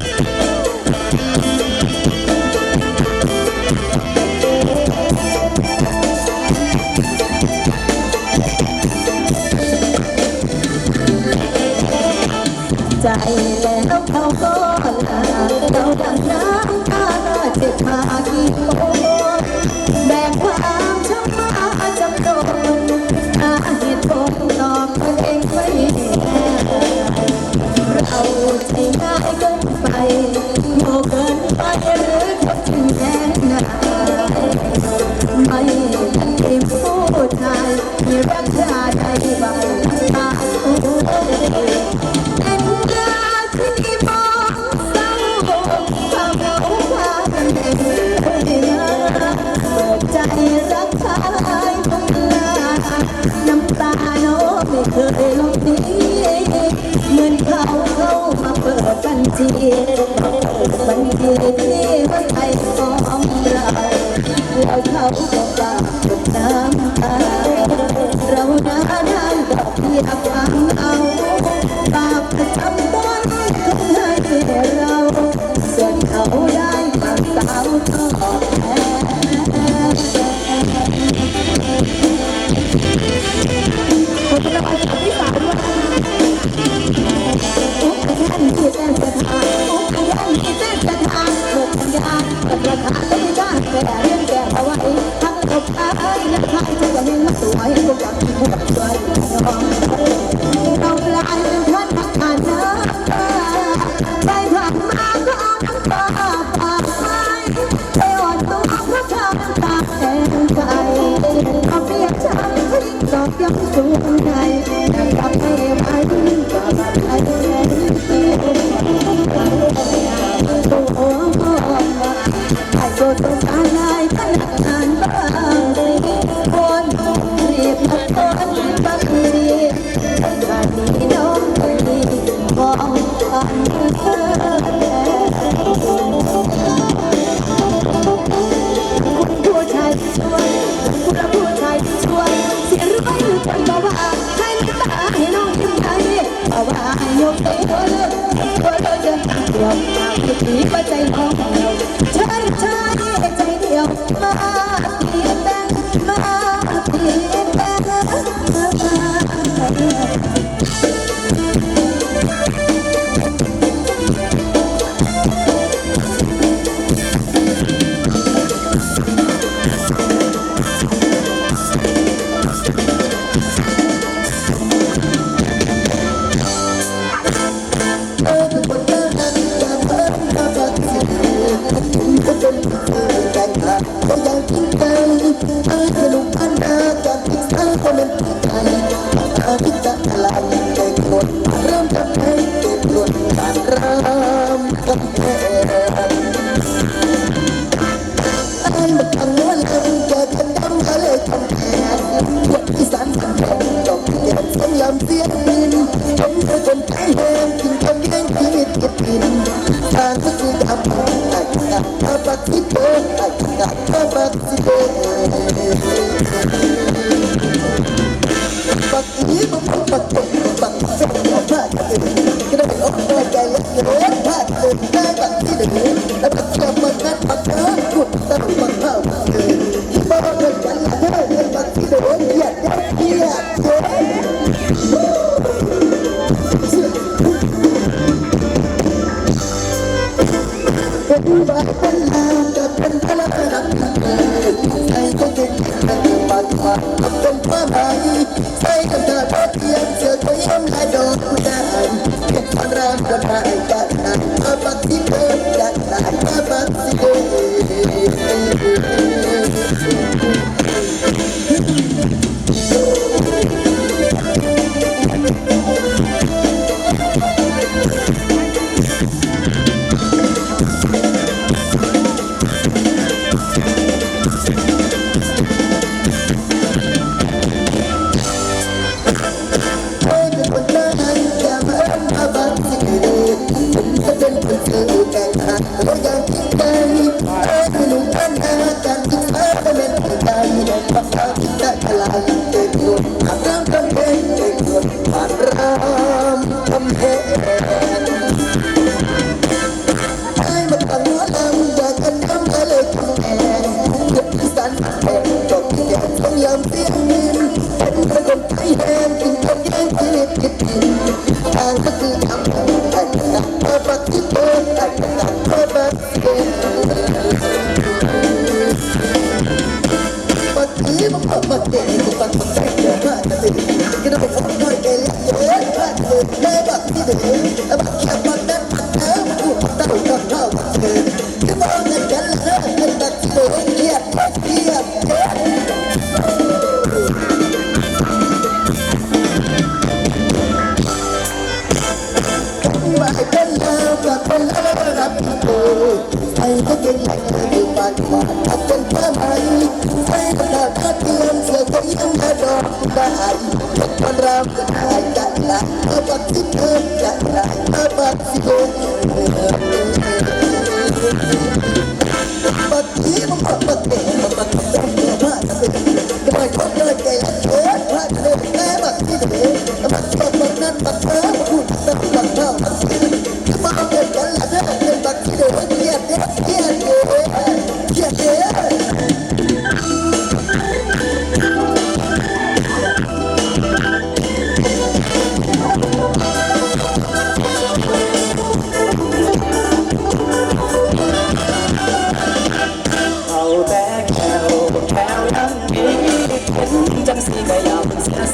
ハハハハ! เขาก็ปากนาเราหน้างดอกเบี้ยฟังเอาปากระจำต้นคือให้เราส่วนเขาได้ความสาวก็ออกแพ้ผมจะไปทำที่สามด้วยทุกขนที่เส้นสานทุกยันที่เส้นสานทุกขยันระกาศต้องจ้างแต่เรื่องแก่เพราะว่า Right, በጣም በጣም Oh, oh. ได้ทุกคนเราก็ได้กันละเธอบักที่เธอจะได้เธอบักที่เธอบัก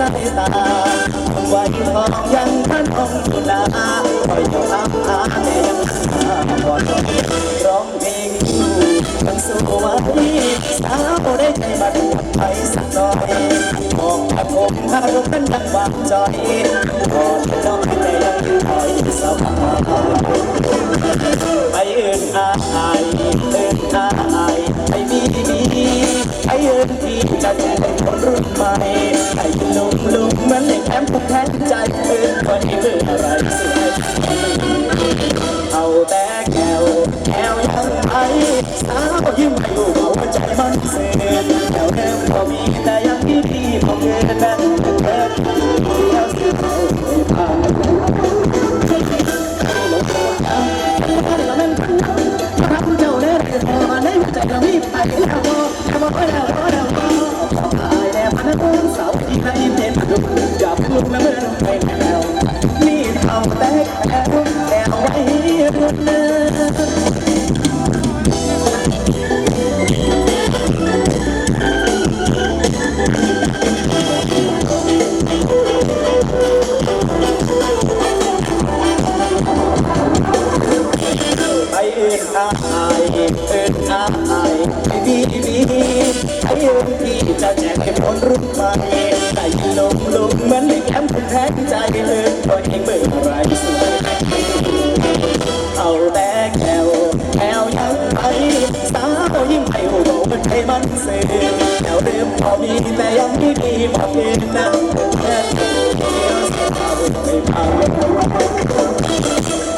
สียสายตาไว้ทองยังท่านองตุลาคอยอยู่อาอาแต่ยังหาก่อนร้องเพลงอยู่ยังสู้ไว้สาวได้ใจมาดูไทยสักหน่อยมองตะคมถ้ารถนั้นดังวางใจอยก่อนน้องแต่ยังยู่คอยสบาย นที่จะแทนคนรุ่นใหม่ไปลุกลุกเหมือนเด็กแอมผูกแทนใจอื่นคนนี้เมื่อะไรสวยเอาแต่แก้วแก้วยังไงสาวยิ้มให้ลูกเอาใจมันเสื่อมแก้วเดิมก็มีแต่ ใจ สาวยิ้มให้หัวมันให้มันเสื่แก้วเดิมพอมีแต่ยังไม่ดีบอกเองนะแค่เดียวเสียเอาไปพังโ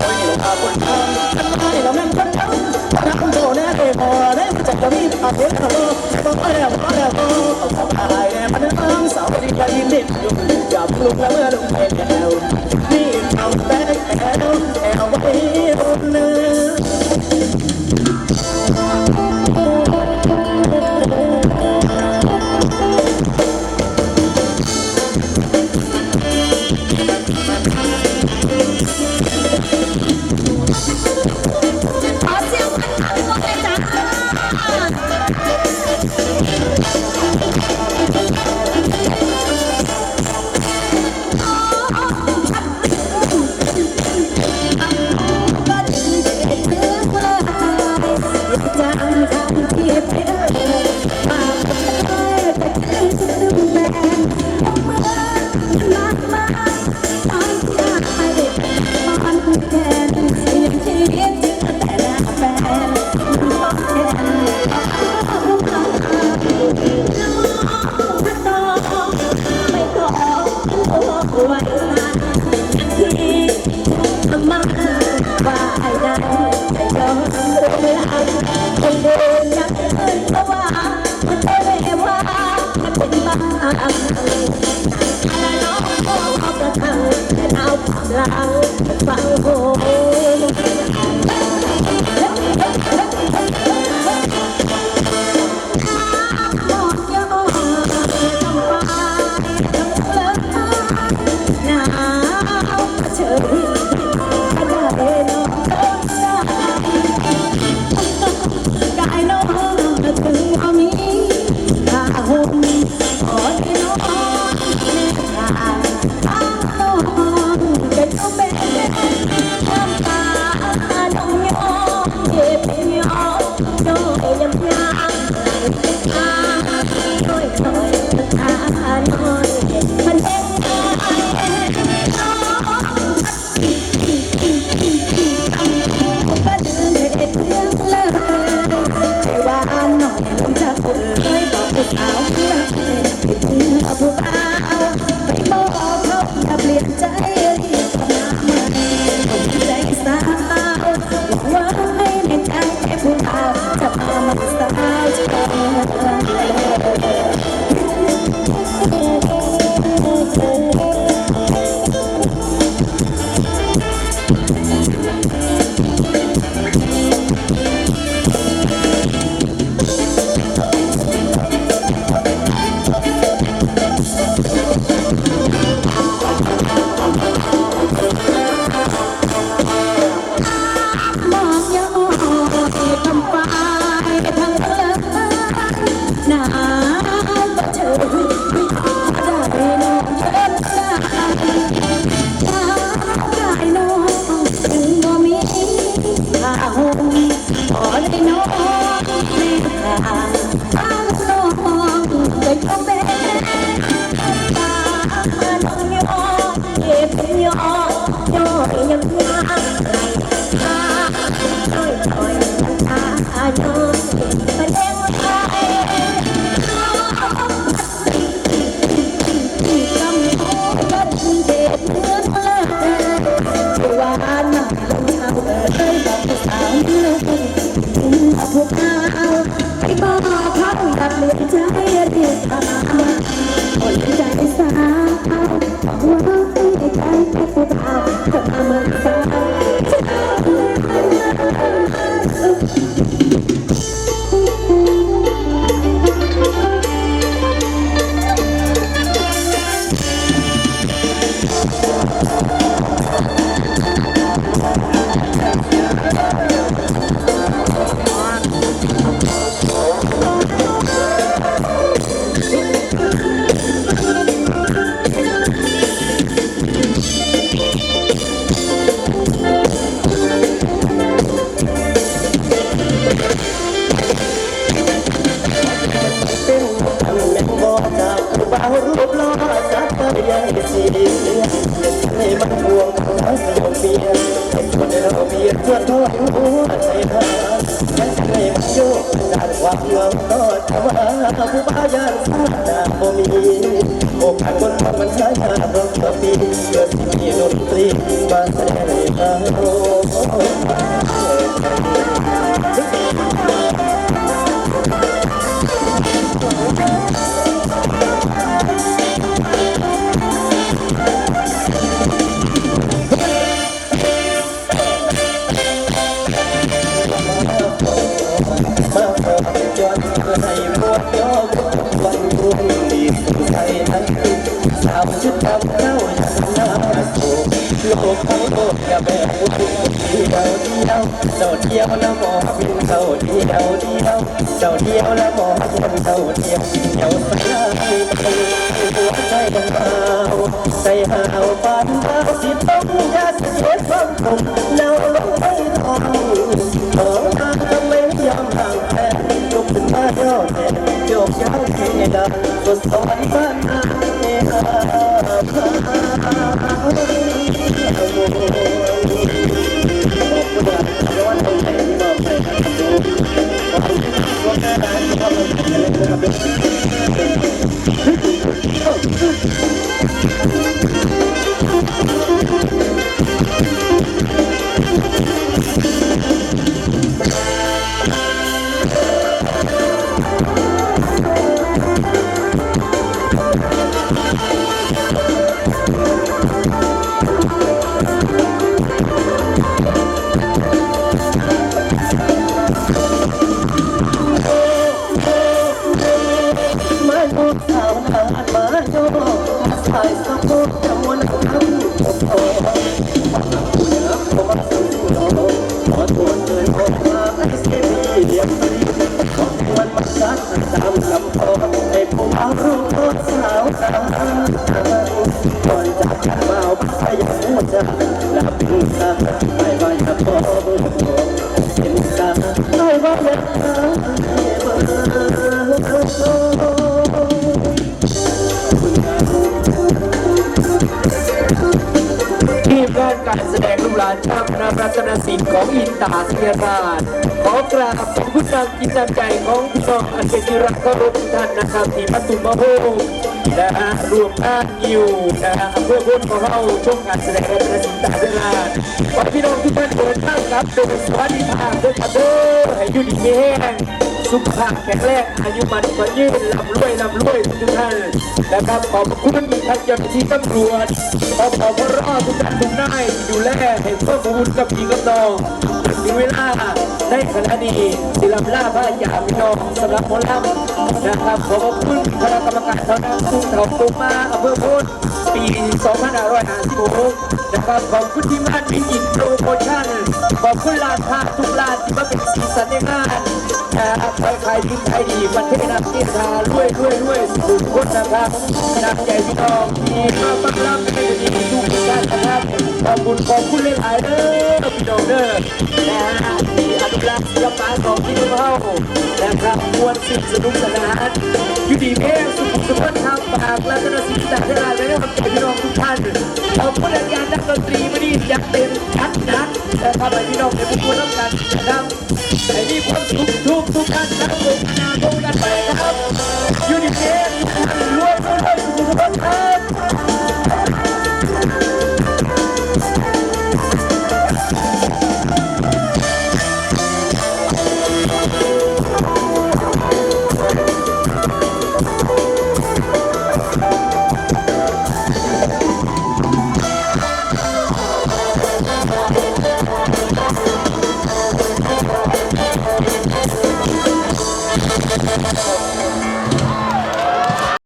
อ้ยเราคนทำทำไมเราแม่นคนทำทำโตแน่เลยพอได้จะจะมีอาเทศเราต้องแล้วพอแล้วพอเอาสบายแน่มันน้ำสาวดีใจยิ้มดิบอยู่จับลุกแล้วเมื่อลงไปแล้ว เราฟังโหาวเลยผู้เท้าไปบอกเขาอยากเลือนใจเรียกตามคนใจสาวว่าให้ใจผู้เท้าจะมาเมื่อสาย เมียให้คนเราเมียเพื่อทอดหัวใจหายังให้มันโยกากความเงาตอดว่าผู้บ้ายานสาดาบ่มีโอกาสคนมันหายาเพราะตัวปีเกิดที่มีดนตรีมาแสดงให้เรา โลกทั้งโลกอย่าแบกผู้เดียวเดียวเจ้าเดียวแล้วมองเป็นเจ้าเดียวเดียวเจ้าเดียวแล้วมองเป็นเจ้าเดียวเดียวสลายไปหัวใจของเราใจหาวปานดาสิต้องยาเสียความคงเนาลงไปทองขอมางทำไมยอมห่างแพ้ลุกขึ้นมาย่อแย่โยกย้ายให้ดังสุดสวรรค์บ้านนาเฮฮา ม ทีมงานการแสดงลูกหลานชาวคณะรัตนศิลป์ของอินตาเทียราชขอกราบขอบคุณนำจิตน้ำใจของพี่น้องอันเป็นที่รักเคารพทุกท่านนะครับที่มาตุมมาโฮม นะฮะรวมงานอยู่นะฮะอำเภอพุทธของเราช่วงการแสดงรัตนศิลป์ตาเทียราขอพี่น้องทุกท่านเดินทางรับโดยสวัสดิภาพด้วยครับเด้อให้อยู่ดีมีแห้งสุขภาพแข็งแรงอายุมันกว่ายืนลำรวยลำรวยทุกท่านนะครับขอบคุณท่านเจ้าหน้าที่ตำรวจขอขอบพระรอทุกท่านทุกนายดูแลให้เพิ่มบุญกับพี่กับน้องถึงเวลาในขณะนี้ศิลปล่าพระยาพี่น้องสำหรับหมอลำ นะครับขอบคุณคณะกรรมการเท่านั้นทุกเถ่าปุกมาอำเภอพุทธปี2556นะครับขอบคุณที่มงานวิจิตรโปรโมชั่นขอบคุณร้านค้าทุกร้านที่มาเป็นสีสันในงานนะครับใครใครที่ใครดีประเทศนักกีฬารวยรวยรวยสุดคนนะครับนักใจพี่น้องที่มาต้อนรับใน ขอบคุณขอบคุณหลายๆเด้อพี่น้องเด้อนะฮะกับปาของที่พวกเรานะครับมวนสิ่งสนุกสนานอยู่ดีเพ่สุขสุขทางปากและก็สิ่งต่างๆไว้ให้กับพี่น้องทุกท่านขอบคุณอาจารย์นักดนตรีมาดีอยัดเต็มชัดนักนะครับให้พี่น้องในผู้คนร่วมกันนะครับให้มีความสุขทุกทุกท่านนะครับผมนาคงกัน